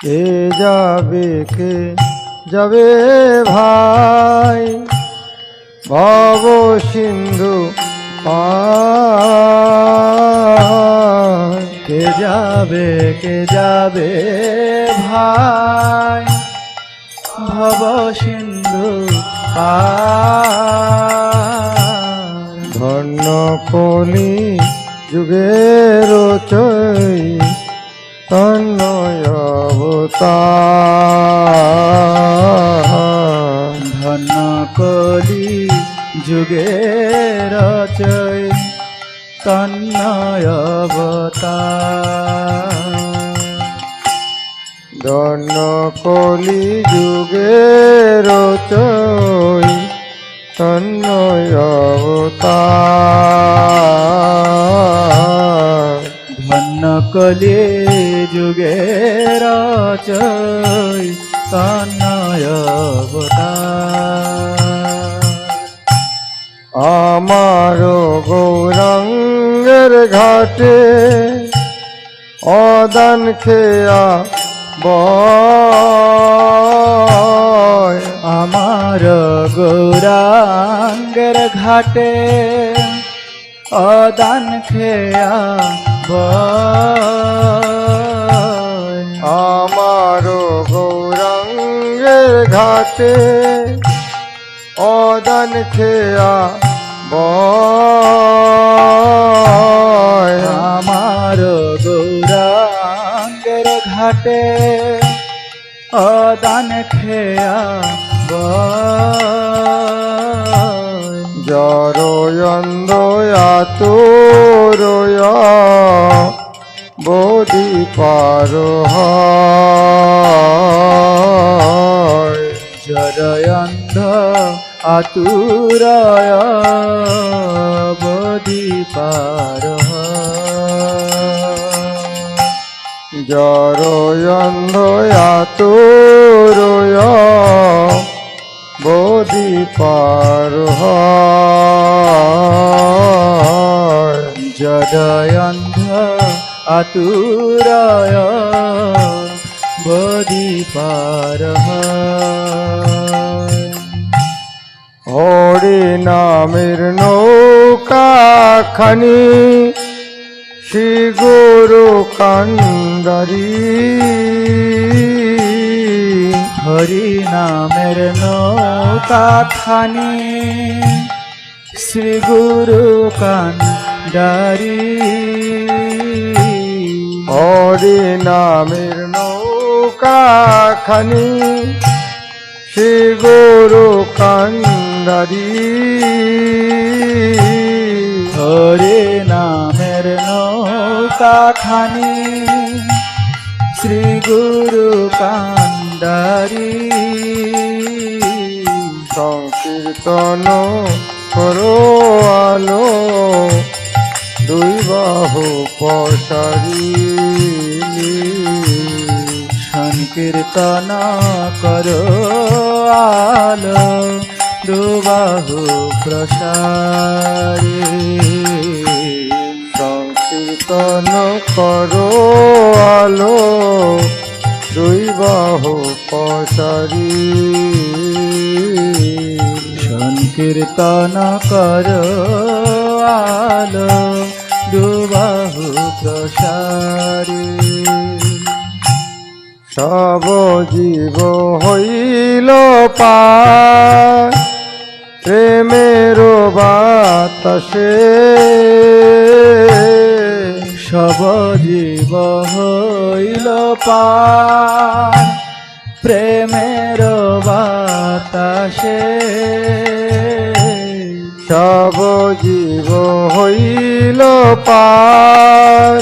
কে যাবে কে? যাবে ভাই? ভব সিন্ধু কে যাবে কে যাবে ভাই? ভব সিন্ধু ধন্য কলি যুগের চৈ তন্ময় ধন্য কলি যুগের চৈ তন্নয় অবতার। ধন্য কলি যুগের চৈ তন্ময় অবতার। ধন্য কলি যুগের চৈ আমার গৌরাঙ্গের ঘাটে অদান খেয়া বয়। আমার গৌরাঙ্গের ঘাটে অদান খেয়া বয়। আমার গৌরাঙ্গের ঘাটে অদান খেয়া বয়। আমার গৌরাঙ্গের ঘাটে অদান খেয়া জরয়ন্দ আতুরয় বোধি পার জরয়ন্ধ আতুরয় বদি পার জরয়ন্দ আতুরয় বোধি পার জরয়ন্ধ আতুরয় বদি পার হরি নামের নৌকা খানি, শ্রী গুরু কান্দারি। হরি নামের নৌকা খানি, শ্রী গুরু কান্ডারি হরি নামের নৌকা খানি, শ্রী গুরু কান্দারি। হরে নামের নৌকা খানি, শ্রী গুরু কান্ডারি সংকীর্তন করো আলো, দুই বাহু পশারি সংকীর্তন করো আলো, দুবাহু প্রসারে। সংকীর্তন করো আলো দুই বাহু পশারি সংকীর্তন করো আলো, দুবাহু প্রসারে। সব জীব হইল পার। প্রেমের বাতাসে সব জীব হইল পার। প্রেমের বাতাসে সব জীব হইল পার।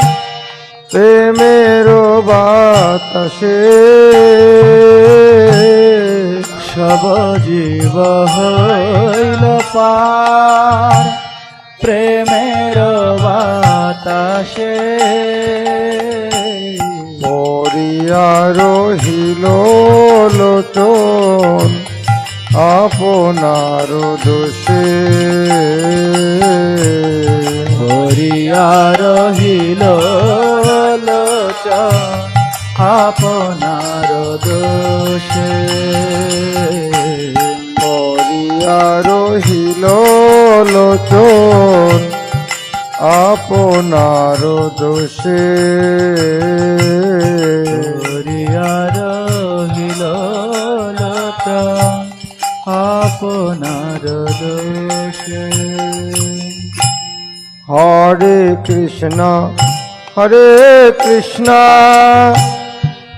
প্রেমের বাতাসে সব জীব হইল পার। প্রেমের বাতাসে মরিয়া রহিল লোচন আপনার দোষে। হরিয়া রহিল লোচন আপনার দোষে করিয়া রহিল লোচন আপনার দোষে। করিয়া রহিল আপনার দোষে। হরে কৃষ্ণ হরে কৃষ্ণ।